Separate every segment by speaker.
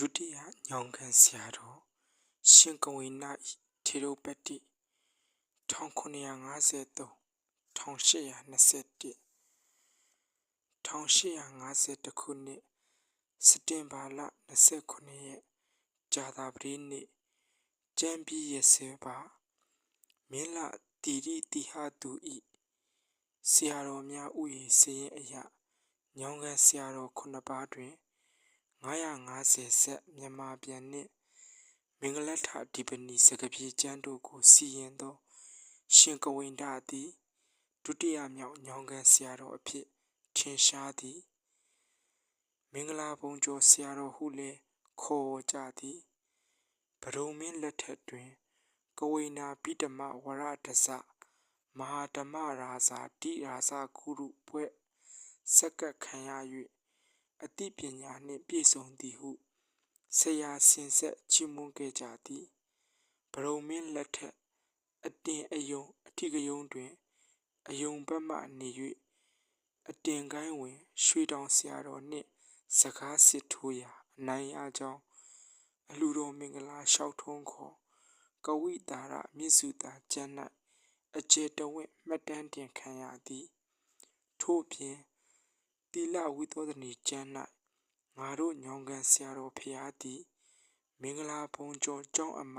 Speaker 1: ဒုတိယညောင်ခံဆရာတော်ရှင်ကဝိန၏ထေရုပတ္တိ1953 1821 1850ခုနှစ်စက်တင်ဘာလ29ရက်ကြာသပတေးနေ့ကျမ်းပြီးရစေပါမင်းလတီရီတိဟသူဤဆရာတော်များဥယျာဉ်စရင်အရာညောင်ခံဆရာတော်ခုနှစ်ပါးတွင် 950ဆက်မြန်မာပြန်နှင့်မင်္ဂလထဒီပနီစကပြေကျမ်းတို့ကိုစီရင်သော ရှင်ကဝိန္ဒသည်ဒုတိယမြောက်ညောင်ခံဆရာတော်အဖြစ်ထင်ရှားသည်မင်္ဂလာဘုံကျော်ဆရာတော်ဟုလည်းခေါ်ကြသည်ဗရုံမင်းလက်ထက်တွင် ကဝိနာပိတမဝရဒဇမဟာဓမ္မရာဇာတိရာဇကုရုဘွဲ့စက္ကခံရ၍ အသိပညာနှင့်ပြည့်စုံသည်ဟုဆရာစင်ဆက်ချီးမွမ်းခဲ့ကြသည်ဗရုံမင်းလက်ထက်အတင်အယုံအထိကယုံတွင်အယုံဘက်မှနေ၍အတင်ကိုင်းဝင် ရွှေတောင်ဆရာတော်နှင့်စကားစစ်ထိုးရာအနိုင်ရကြောင်းအလှတော်မင်္ဂလာလျှောက်ထုံးခေါ်ကဝိတာရမြစ္စုတာကျမ်း၌အကျေတဝင့်မှတ်တမ်းတင်ခံရသည်ထို့ပြင် တိလဝိသောဒနီကျမ်း၌ငါတို့ညောင်ကန်ဆရာတော်ဖျားသည်မင်္ဂလာဘုံကျော်ကျောင်းအမ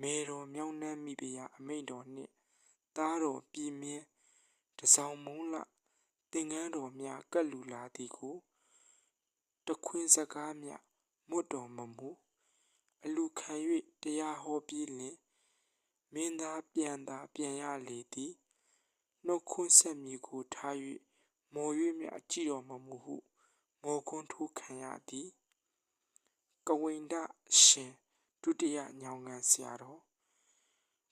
Speaker 1: မေတော်မြောင်းနှမ်းမိဖုရားအမိန့်တော်နှင့်သားတော်ပြည်မြင်းတစောင်းမုံလသင်္ကန်းတော်များကပ်လူလာသည်ကိုတခွင်းစကားမြမွတ်တော်မမူအလူခံ၍တရားဟောပြီးလင်မင်းသားပြန်သာပြန်ရလေသည်နှုတ်ခွန်းဆက်မြေကိုထား၍ မော်၍မြကြည့်တော်မမူဟု မော်ကွန်းထိုးခံရသည်ကဝိန္ဒရှင်ဒုတိယညောင်ငံဆရာတော်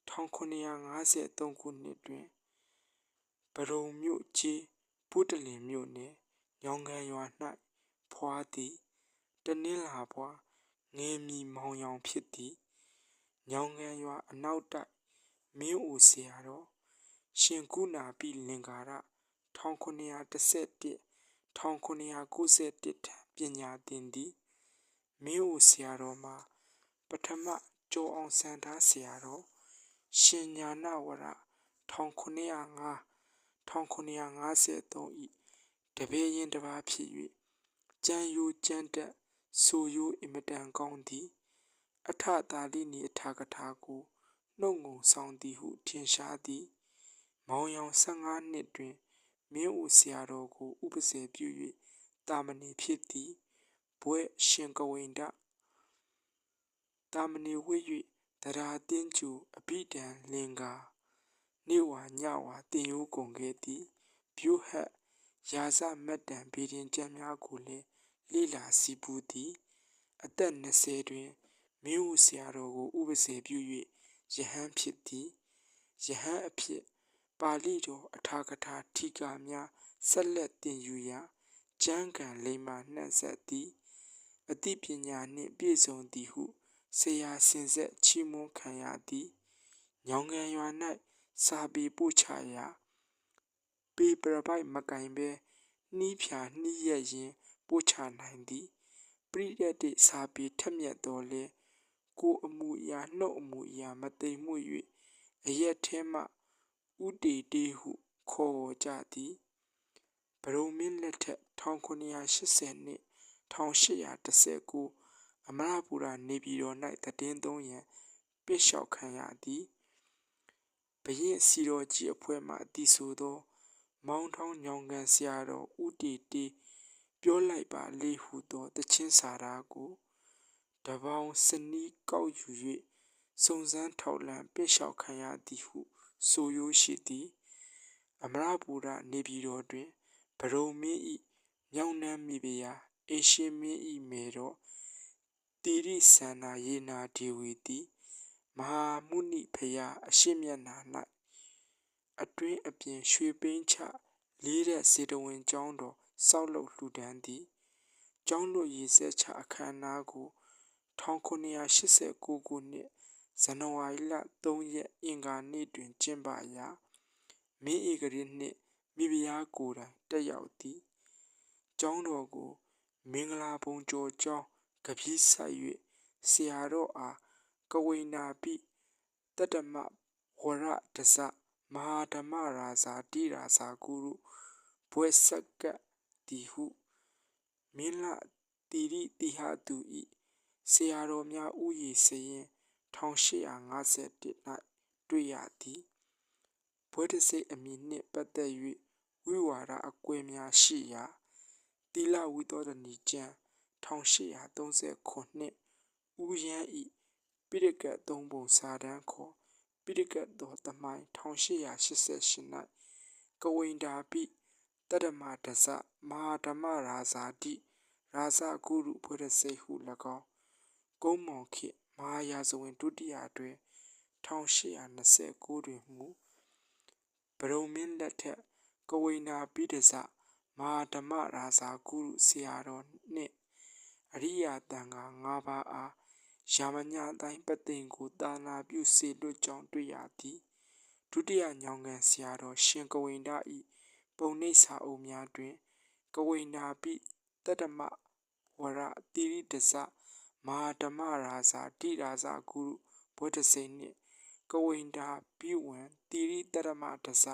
Speaker 1: 1953ခုနှစ်တွင်ဗရုံမြို့ကြီးပုတလင်မြို့နယ်ညောင်ငံရွာ၌ဖွာသည်တနင်္လာဘွားငယ်မီမောင်ရောင်ဖြစ်သည်ညောင်ငံရွာအနောက်တိုက်မင်းအိုဆရာတော်ရှင်ကုနာပိလင်္ကာရ 1911 1991ထံပညာသင်သည် မင်းအိုဆရာတော်မှာပထမကျော်အောင်စံထားဆရာတော်ရှင်ညာနာဝရ1905 1953ဤတပည့်ရင်တစ်ပါးဖြစ်၍ကျမ်းယိုကျမ်းတက်ဆိုယိုအင်မတန်ကောင်းသည် အထသာလိနီအထာကထာကိုနှုတ်ငုံဆောင်သည်ဟုထင်ရှားသည် မောင်ရောင်15နှစ်တွင် မင်းဦးဆရာတော်ကိုဥပစေပြု၍တာမဏေဖြစ်သည်ဘွဲ့ရှင်ကဝိန္ဒတာမဏေဝိ၍တရာတင်းကျူအဘိဓမ္လင်္ကာနေဝါညဝါတင်ယိုးကုန်ခဲ့သည်ပြုဟတ်ရာဇမတ်တံဗေဒင်ကျမ်းများကိုလည်းလေ့လာစီပူသည်အသက်20တွင်မင်းဦးဆရာတော်ကိုဥပစေပြု၍ယဟန်ဖြစ်သည်ယဟန်အဖြစ် ပါဠိတော်အထာကထာထီကာများဆက်လက်တင်ယူရာကျမ်းဂန်လိမ္မာနှံ့ဆက်သည်အသိပညာနှင့်ပြည့်စုံသည်ဟုဆရာစင်ဆက်ချီးမွမ်းခံရသည်ညောင်ငံရွာ၌စာပေပို့ချရာပေပရပိုက်မကင်ပဲနှီးဖြာနှီးရက်ရင်ပို့ချနိုင်သည်ပရိယတ်တိစာပေထက်မြက်တော်လဲကိုအမှုအရာနှုတ်အမှုအရာမသိမ်မှု၍အရက်ထဲမှ ဥတီတေဟုခေါ်ကြသည်ဗရုံမင်းလက်ထက်1980နှစ်1819အမရပူရနေပြည်တော်၌တည်င်းသုံးရန်ပစ်လျှောက်ခံရသည်ဘရင်စီတော်ကြီးအဖွဲ့မှအတီဆိုသော မောင်းထောင်းညောင်ကန်ဆရာတော်ဥတီတေပြောလိုက်ပါလေဟုသောတချင်းစာရာကိုတပေါင်းစနီးကောက်ယူ၍စုံစမ်းထောက်လှမ်းပစ်လျှောက်ခံရသည်ဟု ဆိုရိုးရှိသည်အမရပူရနေပြည်တော်တွင်ဗရုံမင်းဤမြောက်နှမ်းမိဖုရားအေရှိမင်းဤမေတော်တိရိသန္နာယေနာဒေဝီတိမဟာမုနိဖရာအရှိမျက်နာ၌အတွင်းအပြင်ရွှေပိန်းချလေးတဲ့စေတဝင်ကျောင်းတော်စောက်လုပ်လှူဒန်းသည်ကျောင်းတို့ရည်စက်ချအခမ်းအနားကို1989ခုနှစ် ဇန်နဝါရီလ3ရက်အင်္ဂါနေ့တွင် ကျင်းပရာမင်းဧကရနှင့်မိဖုရားကိုယ်တိုင်တက်ရောက်သည်ကျောင်းတော်ကို မင်္ဂလာဘုံကျော်ကျောင်းကပီးဆက်၍ဆရာတော်အားကဝိနာပိတတ္တမဝရဒဇမဟာဓမ္မရာဇာတိရာဇာကုရုဘွဲ့ဆက်ကပ်သည်ဟုမင်းလတိရိတိဟသူဤဆရာတော်များဥယျာဉ်စရင် 1851၌တွေ့ရသည်ဘွဲ့တစိတ်အမည်နှင့်ပတ်သက်၍ဝိဝါဒအကွဲများရှိရာတိလဝိသောဒနီကျမ်း1830ခုနှစ်ဦးရန်ဤပိရကတ်သုံးပုံစာတမ်းခေါ်ပိရကတ်တော်တမိုင်း1888၌ကဝိန္တာပိတတ္တမဒဇမဟာဓမ္မရာဇာတိရာဇကုရုဘွေရစိတ်ဟု၎င်းကုန်းမောင်ခေတ် မဟာယာဇဝင်ဒုတိယတွင်1829တွင်မူဗရုံမင်းလက်ထက်ကဝိနာပိဒဇမဟာဓမ္မရာဇာကုရုဆရာတော်နှင့်အရိယာတန်ခါ၅ပါးအားယာမညတိုင်းပသိမ်ကိုတာနာပြုစေလွတ်ကြောင်းတွေ့ရသည်ဒုတိယညောင်ကန်ဆရာတော်ရှင်ကဝိန္ဒဤပုံနှိပ်စာအုပ်များတွင်ကဝိန္ဒာပိတတ္တမဝရတိရိတဇ မဟာဓမ္မရာဇာတိရာဇဂုရုဘုဒ္ဓစိန်နှင့်ကဝိန္ဒာပိဝံတိရိတရမဒဇ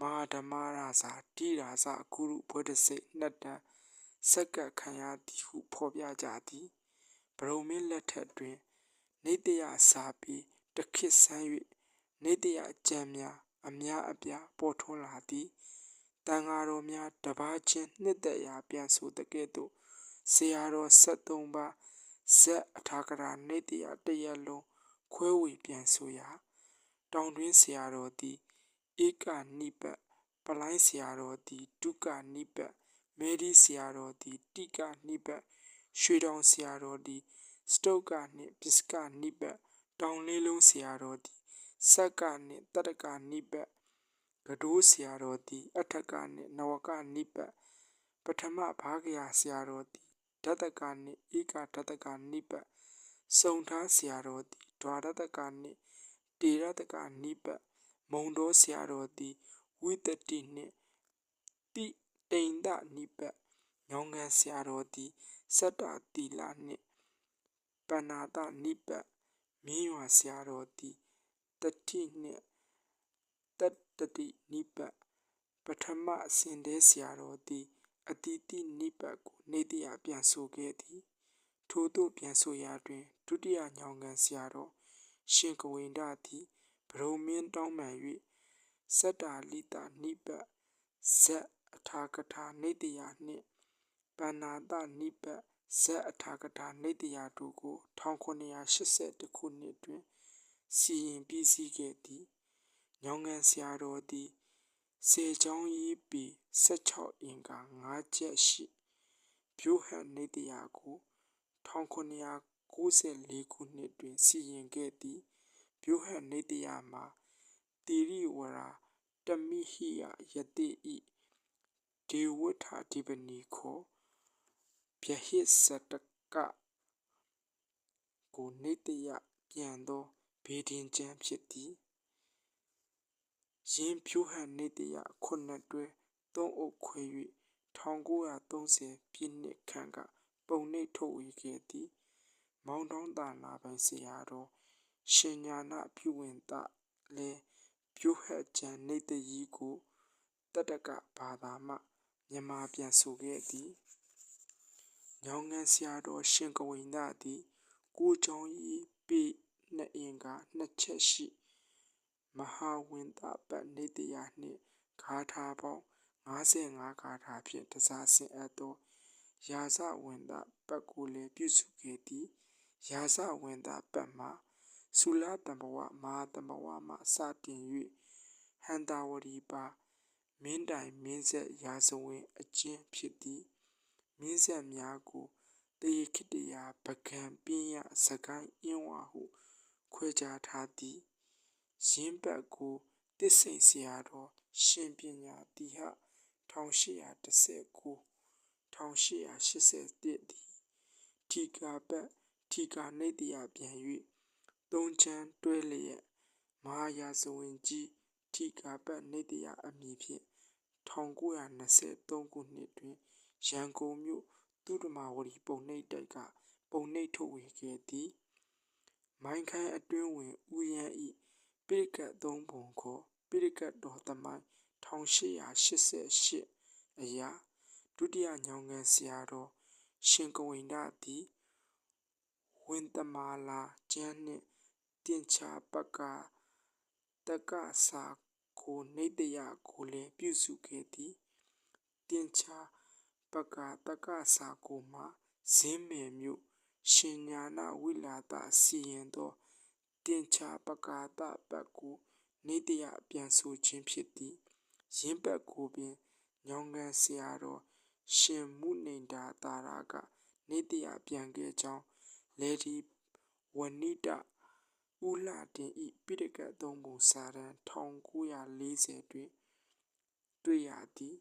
Speaker 1: မဟာဓမ္မရာဇာတိရာဇဂုရုဘုဒ္ဓစိတ်နှစ်တန်းဆက်ကပ်ခံရသည်ဟုဖော်ပြကြသည်ဗရုံမင်းလက်ထက်တွင် နေတယစာပြီးတခိဆန်း၍နေတယကြံများအများအပြားပေါ်ထွန်းလာသည်တန်ဃာတော်များတပါးချင်းနှစ်သက်ရာပြန်ဆိုတကဲ့သို့ ဆရာတော်73ပါးဇက်အထာကရာနေတယတရက်လုံးခွဲဝေပြန်ဆိုရာတောင်တွင်းဆရာတော်သည်ဧကနိပတ်ပလိုင်းဆရာတော်သည်ဒုက္ကနိပတ်မေဒီဆရာတော်သည်တိကနိပတ်ရွှေတောင်ဆရာတော်သည်စတုတ်ကနှင့်ပစ္စကနိပတ်တောင်လေးလုံးဆရာတော်သည်စက္ကနှင့်တတကနိပတ်ကဒိုးဆရာတော်သည်အထကနှင့်နဝကနိပတ်ပထမဘာဂယာဆရာတော်သည် ဓတကနှင့်ဧကဓတကနိပတ်စုံထားဆရာတော်သည်ဒွါရတကနှင့်တေရတကနိပတ်မုံတော်ဆရာတော်သည်ဝိတတိနှင့်တိတိန်ဒနိပတ်ညောင်ငံဆရာတော်သည်စတ္တတိလနှင့်ပဏာတနိပတ်မြင်းရွာဆရာတော်သည်တတိနှင့်တတတိနိပတ်ပထမစင်တဲဆရာတော်သည် အတိတိနိပတ်ကိုနေတရာပြန်ဆိုခဲ့သည်ထို့သို့ပြန်ဆိုရာတွင်ဒုတိယညောင်ကန်ဆရာတော်ရှင်ကဝိန္ဒသည်ဗရုံမင်းတောင်းပန်၍စတ္တာလိတာနိပတ်ဇက်အထာကထာနေတရာနှင့်ပဏာတနိပတ်ဇက်အထာကထာနေတရာတို့ကို1980ခုနှစ်တွင်စီရင်ပြီးစီးခဲ့သည်ညောင်ကန်ဆရာတော်သည် စေချောင်းရေးပေ16အင်္ဂါ5ချက်ရှိပြိုဟန်နေတရာကို1994ခုနှစ်တွင်စီရင်ခဲ့သည်ပြိုဟန်နေတရာမှာတိရိဝရာတမိဟိယယတိဤဒေဝထာဓိပနီခောဗျဟိစတကကိုနေတယပြန်သောဘေဒင်ကျမ်းဖြစ်သည် ယင်းဖြိုးဟန်နေတယခုနှစ်တွဲသုံးအုပ်ခွဲ၍1930ပြည့်နှစ်ခန့်ကပုံနှိပ်ထုတ်ဝေခဲ့သည်မောင်တောင်းတာနာပိုင်ဆရာတော်ရှင်ညာနာပြုဝင်တလည်းဖြိုးဟက်ကျန်နေတကြီးကိုတတကဘာသာမှမြန်မာပြန်ဆိုခဲ့သည်ညောင်ငံဆရာတော်ရှင်ကဝိန္ဒသည်ကိုချောင်းကြီးပေနှစ်အင်္ဂါနှစ်ချက်ရှိ မဟာဝင်တပတ်နေတရာနှင့်ဂါထာပေါင်း55ဂါထာဖြင့်တစားဆင်အပ်သောရာဇဝင်တပတ်ကိုလည်းပြုစုခဲ့သည်ရာဇဝင်တပတ်မှာသုလတံဘဝမဟာတံဘဝမှစတင်၍ဟန္တာဝရီပါမင်းတိုင်မင်းဆက်ရာဇဝင်အကျဉ်းဖြစ်သည်မင်းဆက်များကိုတေခိတရာပကံပြင်းရစကိုင်းအင်းဝါဟုခွဲခြားထားသည် ရင်းပတ်ကိုတစ္ဆိဆရာတော်ရှင်ပညာတိဟ1819 1881သည်ထီကာပတ်ထီကာနေတရာပြန်၍သုံးချမ်းတွဲလျက်မဟာယာဇဝင်ကြီးထီကာပတ်နေတရာအမည်ဖြင့်1923ခုနှစ်တွင်ရန်ကုန်မြို့သူဓမ္မဝရီပုံနှိပ်တိုက်ကပုံနှိပ်ထုတ်ဝေခဲ့သည်မိုင်းခိုင်းအတွင်းဝင်ဦးရန်ဤ ပိရိကတ်သုံးပုံခေါ်ပိရိကတ်တော်သမိုင်း1888အရာဒုတိယညောင်ကန်ဆရာတော်ရှင်ကဝိန္ဒသည်ဝင်းတမာလာကျမ်းနှင့်တင်ချာပက္ကတက္ကစာကိုနေတယကိုလည်းပြုစုခဲ့သည်တင်ချာပက္ကတက္ကစာကိုမှာဇင်းမယ်မြို့ရှင်ညာနာဝိလာတစီရင်သော တင်ချာပက္ကတပတ်ကိုနေတယပြန်ဆိုခြင်းဖြစ်သည်ရင်းပတ်ကိုပင်ညောင်ကန်ဆရာတော်ရှင်မုနေတာတာရကနေတယပြန်ခဲ့ကြောင်းလေဒီဝဏိတဦးလှတင်ဤပိဋကတ်သုံးပုံစာတမ်း1940တွင်တွေ့ရသည်